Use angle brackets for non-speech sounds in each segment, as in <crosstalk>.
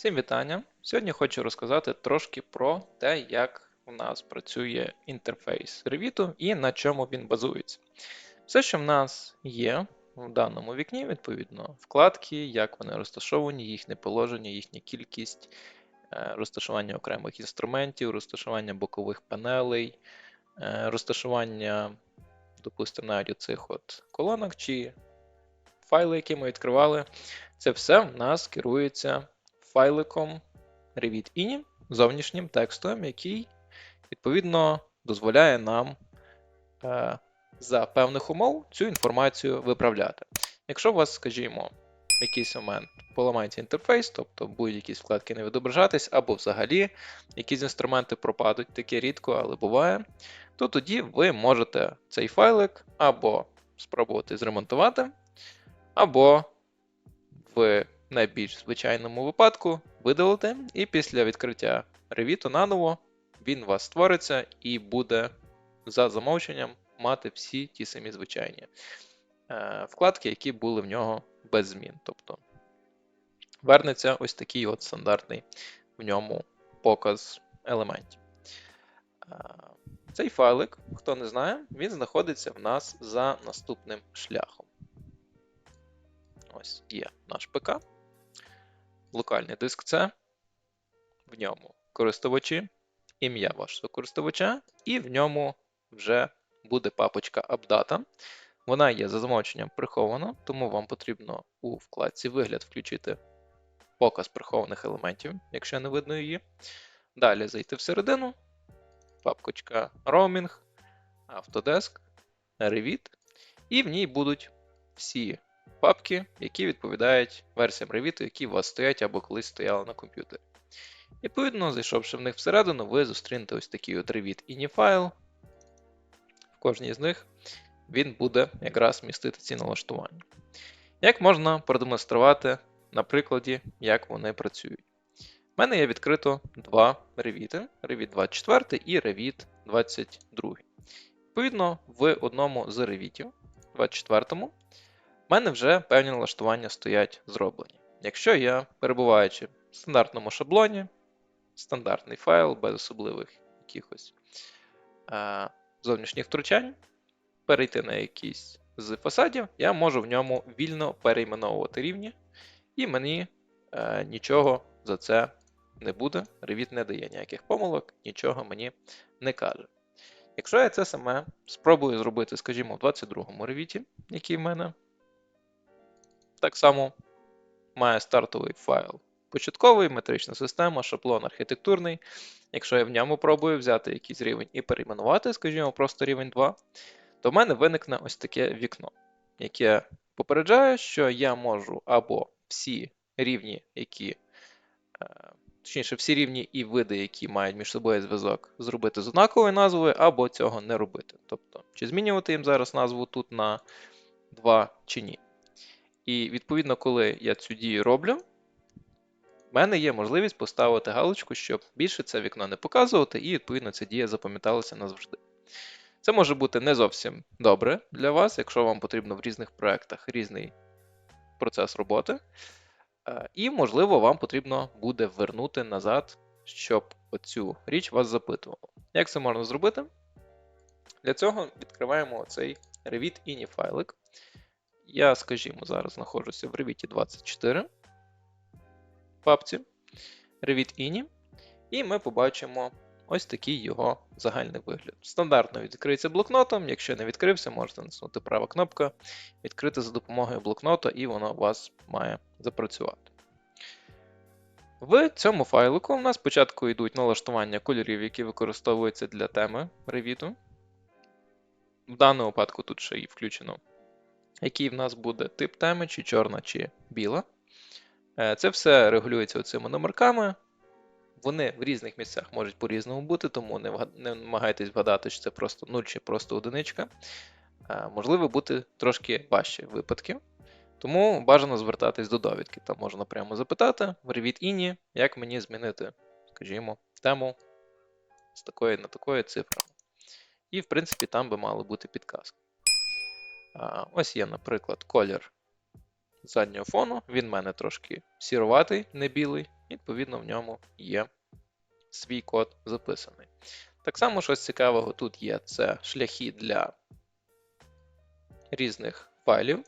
Всім вітання! Сьогодні хочу розказати трошки про те, як у нас працює інтерфейс Revit і на чому він базується. Все, що в нас є в даному вікні, відповідно, вкладки, як вони розташовані, їхнє положення, їхня кількість, е, розташування окремих інструментів, розташування бокових панелей, е, розташування, допустимо, навіть оцих от колонок чи файли, які ми відкривали. Це все в нас керується файликом Revit.ini, зовнішнім текстом, який, відповідно, дозволяє нам е, за певних умов цю інформацію виправляти. Якщо у вас, скажімо, в якийсь момент поламається інтерфейс, тобто будуть якісь вкладки не відображатись, або взагалі якісь інструменти пропадуть, таке рідко, але буває, то тоді ви можете цей файлик або спробувати зремонтувати, або в найбільш звичайному випадку видалити, і після відкриття Revit наново він у вас створиться і буде за замовченням мати всі ті самі звичайні е, вкладки, які були в нього без змін. Тобто вернеться ось такий от стандартний в ньому показ елементів. Е, цей файлик, хто не знає, він знаходиться в нас за наступним шляхом. Ось є наш ПК локальний диск C, в ньому користувачі, ім'я вашого користувача, і в ньому вже буде папочка AppData. Вона є за замовченням прихована, тому вам потрібно у вкладці Вигляд включити показ прихованих елементів, якщо не видно її. Далі зайти всередину, папочка Roaming, Autodesk, Revit, і в ній будуть всі папки, які відповідають версіям Revit, які у вас стоять або колись стояли на комп'ютері. Відповідно, зайшовши в них всередину, ви зустрінете ось такий от Revit INI файл. В кожній з них він буде якраз містити ці налаштування. Як можна продемонструвати на прикладі, як вони працюють? У мене є відкрито два Revit, Revit 24 і Revit 22. Відповідно, в одному з Revit 24 у мене вже певні налаштування стоять зроблені. Якщо я, перебуваючи в стандартному шаблоні, стандартний файл без особливих якихось е, зовнішніх втручань, перейти на якийсь з фасадів, я можу в ньому вільно перейменовувати рівні, і мені е, нічого за це не буде. Revit не дає ніяких помилок, нічого мені не каже. Якщо я це саме спробую зробити, скажімо, в 22-му Revit, який в мене так само має стартовий файл. Початковий, метрична система, шаблон архітектурний. Якщо я в ньому пробую взяти якийсь рівень і перейменувати, скажімо, просто рівень 2, то в мене виникне ось таке вікно, яке попереджає, що я можу або всі рівні, які, е, точніше, всі рівні і види, які мають між собою зв'язок, зробити з однаковою назвою, або цього не робити. Тобто, чи змінювати їм зараз назву тут на 2 чи ні. І відповідно, коли я цю дію роблю, в мене є можливість поставити галочку, щоб більше це вікно не показувати, і, відповідно, ця дія запам'яталася назавжди. Це може бути не зовсім добре для вас, якщо вам потрібно в різних проєктах різний процес роботи. Е, і, можливо, вам потрібно буде вернути назад, щоб оцю річ вас запитувало. Як це можна зробити? Для цього відкриваємо цей Revit INI файлик. Я, скажімо, зараз знаходжуся в Revit 24 папці Revit INI, і ми побачимо ось такий його загальний вигляд. Стандартно відкриється блокнотом. Якщо не відкрився, можете натиснути права кнопка, відкрити за допомогою блокнота, і воно у вас має запрацювати. В цьому файлику у нас спочатку йдуть налаштування кольорів, які використовуються для теми Revit. В даному випадку тут ще і включено який в нас буде тип теми, чи чорна, чи біла. Е, це все регулюється оцими номерками. Вони в різних місцях можуть по-різному бути, тому не намагайтесь вгадати, чи це просто 0 чи просто одиничка. Е, можливо бути трошки важчі випадки. Тому бажано звертатись до довідки. Там можна прямо запитати Revit INI, як мені змінити, скажімо, тему з такої на такої цифри. І, в принципі, там би мали бути підказки. Ось є, наприклад, колір заднього фону. Він в мене трошки сіруватий, не білий, відповідно, в ньому є свій код записаний. Так само, щось цікавого тут є: це шляхи для різних файлів.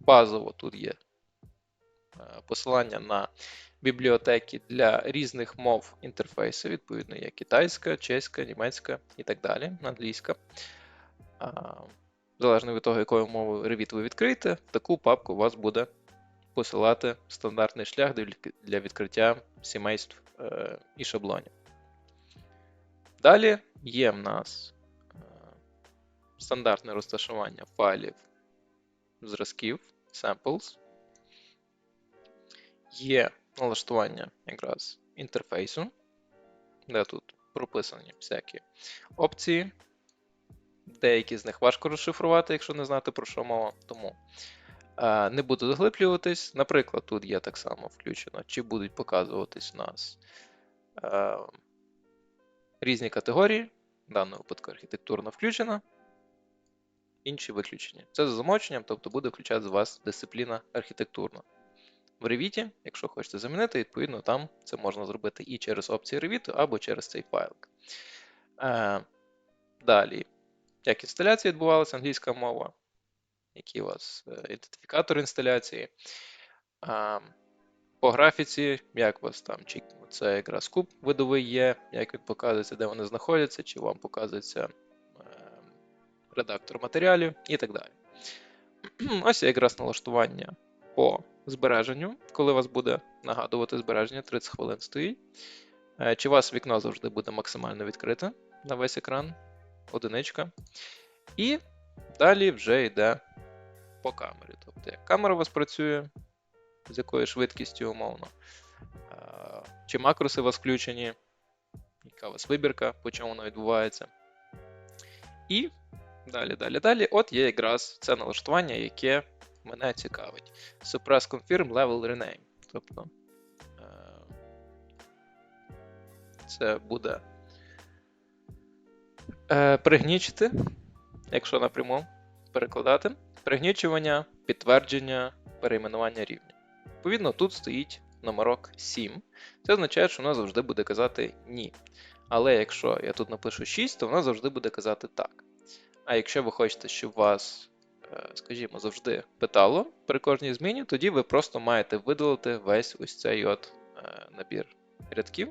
Базово тут є е, посилання на бібліотеки для різних мов інтерфейсу, відповідно, є китайська, чеська, німецька і так далі, англійська. Залежно від того, якою мовою Revit ви відкриєте, таку папку у вас буде посилати стандартний шлях для- для відкриття сімейств е, і шаблонів. Далі є в нас е, стандартне розташування файлів зразків, samples. Є налаштування якраз інтерфейсу, де тут прописані всякі опції. Деякі з них важко розшифрувати, якщо не знати про що мова. Тому е, не буду заглиблюватись. Наприклад, тут є так само включено, чи будуть показуватись у нас е, різні категорії. В даному випадку архітектурно включена, інші виключені. Це за замовченням, тобто буде включати з вас дисципліна архітектурна. В Revit, якщо хочете замінити, відповідно, там це можна зробити і через опції Revit, або через цей файлик. Е, далі, як інсталяція відбувалася, англійська мова, які у вас е, ідентифікатор інсталяції. По графіці, як у вас там, чи це якраз куб видовий є, як він показується, де вони знаходяться, чи вам показується е, редактор матеріалів і так далі. <clears throat> Ось якраз налаштування по збереженню, коли вас буде нагадувати збереження 30 хвилин стоїть. Е, Чи у вас вікно завжди буде максимально відкрите на весь екран, одиничка. І далі вже йде по камері. Тобто, як камера у вас працює, з якою швидкістю умовно, чи макроси у вас включені, яка у вас вибірка, по чому вона відбувається. І далі, далі, далі. От є якраз це налаштування, яке мене цікавить. Suppress Confirm Level Rename. Тобто е, це буде е, пригнічити, якщо напряму перекладати, пригнічування, підтвердження, перейменування рівня. Відповідно, тут стоїть номерок 7. Це означає, що вона завжди буде казати ні. Але якщо я тут напишу 6, то вона завжди буде казати так. А якщо ви хочете, щоб вас, е, скажімо, завжди питало при кожній зміні, тоді ви просто маєте видалити весь ось цей от е, набір рядків.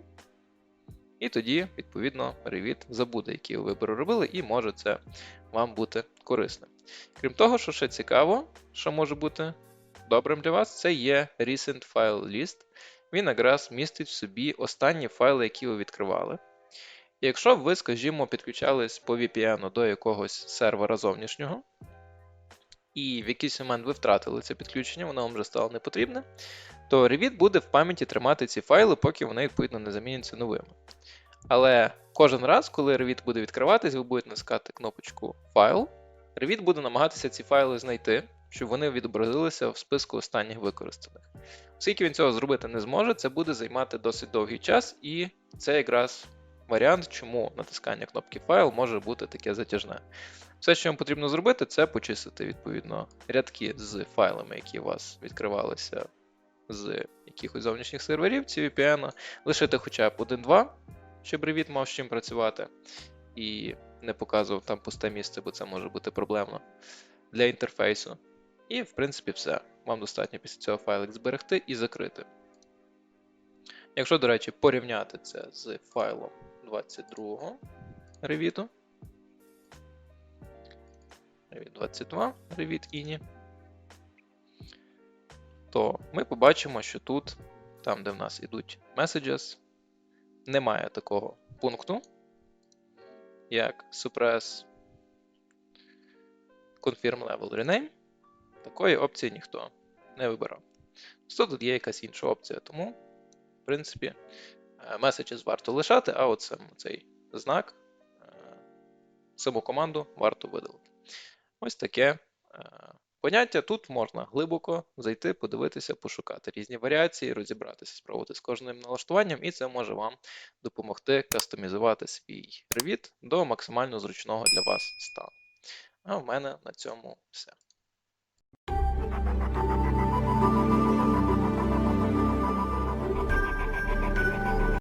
І тоді, відповідно, Revit забуде, які ви вибори робили, і може це вам бути корисним. Крім того, що ще цікаво, що може бути добрим для вас, це є Recent File List. Він якраз містить в собі останні файли, які ви відкривали. І якщо ви, скажімо, підключались по VPN до якогось сервера зовнішнього, і в якийсь момент ви втратили це підключення, воно вам вже стало не потрібне, то Revit буде в пам'яті тримати ці файли, поки вони відповідно не заміняться новими. Але кожен раз, коли Revit буде відкриватись, ви будете натискати кнопочку Файл, Revit буде намагатися ці файли знайти, щоб вони відобразилися в списку останніх використаних. Оскільки він цього зробити не зможе, це буде займати досить довгий час, і це якраз варіант, чому натискання кнопки файл може бути таке затяжне. Все, що вам потрібно зробити, це почистити відповідно рядки з файлами, які у вас відкривалися з якихось зовнішніх серверів ці VPN, лишити хоча б 1-2, щоб Revit мав з чим працювати, і не показував там пусте місце, бо це може бути проблемно для інтерфейсу. І, в принципі, все. Вам достатньо після цього файлик зберегти і закрити. Якщо, до речі, порівняти це з файлом 22 Revit, Revit 22 Revit INI, то ми побачимо, що тут, там, де в нас ідуть messages, немає такого пункту, як suppress confirm level rename. Такої опції ніхто не вибирав. Просто тут є якась інша опція, тому, в принципі, е, messages варто лишати, а от сам цей знак, е, саму команду варто видалити. Ось таке е, поняття. Тут можна глибоко зайти, подивитися, пошукати різні варіації, розібратися, спробувати з кожним налаштуванням, і це може вам допомогти кастомізувати свій привіт до максимально зручного для вас стану. А в мене на цьому все.